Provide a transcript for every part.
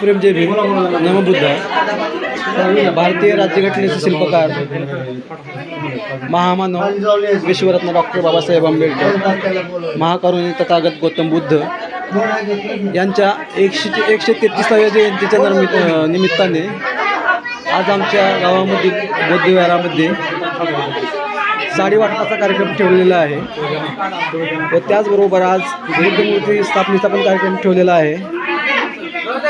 प्रेम जय भीम. नमबुद्ध. भारतीय राज्यघटनेचे शिल्पकार. महामानव विश्वरत्न डॉक्टर बाबासाहेब आंबेडकर. महाकरुणी तथागत गौतम बुद्ध. यांच्या एकशे एकशे तेहतीसाव्या जयंतीच्या निर्मित निमित्ताने आज आमच्या गावामध्ये बौद्धविहारामध्ये साडी वाटपाचा कार्यक्रम ठेवलेला आहे. व त्याचबरोबर आज बुद्धमूर्ती स्थापनेचा पण कार्यक्रम ठेवलेला आहे.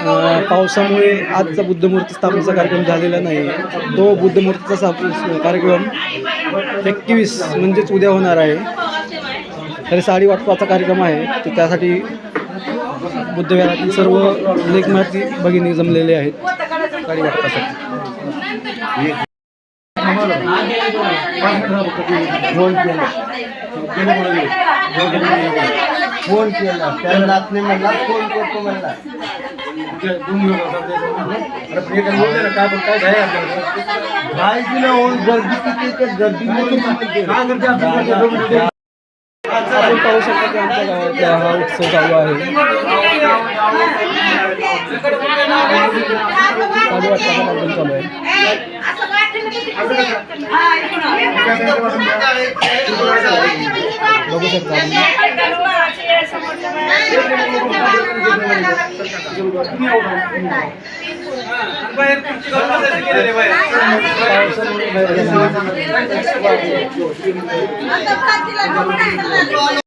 पावसामुळे आजचा बुद्धमूर्ती स्थापनेचा कार्यक्रम झालेला नाही. तो बुद्धमूर्तीचा स्थाप कार्यक्रम एकवीस म्हणजेच उद्या होणार आहे. तर साडी वाटपाचा कार्यक्रम आहे. तर त्यासाठी बुद्धविहारातील सर्व लेखमाती भगिनी जमलेले आहेत. साडी वाटपासाठी. फोन केला. नातने म्हणला फोन करतो म्हणला? काय होऊन गर्दी किती ते गर्दी आपण पाहू शकता की आमच्या गावातला हा उत्सव चालू आहे. कार्यक्रम चालू आहे. बघू शकता आपण. पावसामुळे बाहेर जाणं-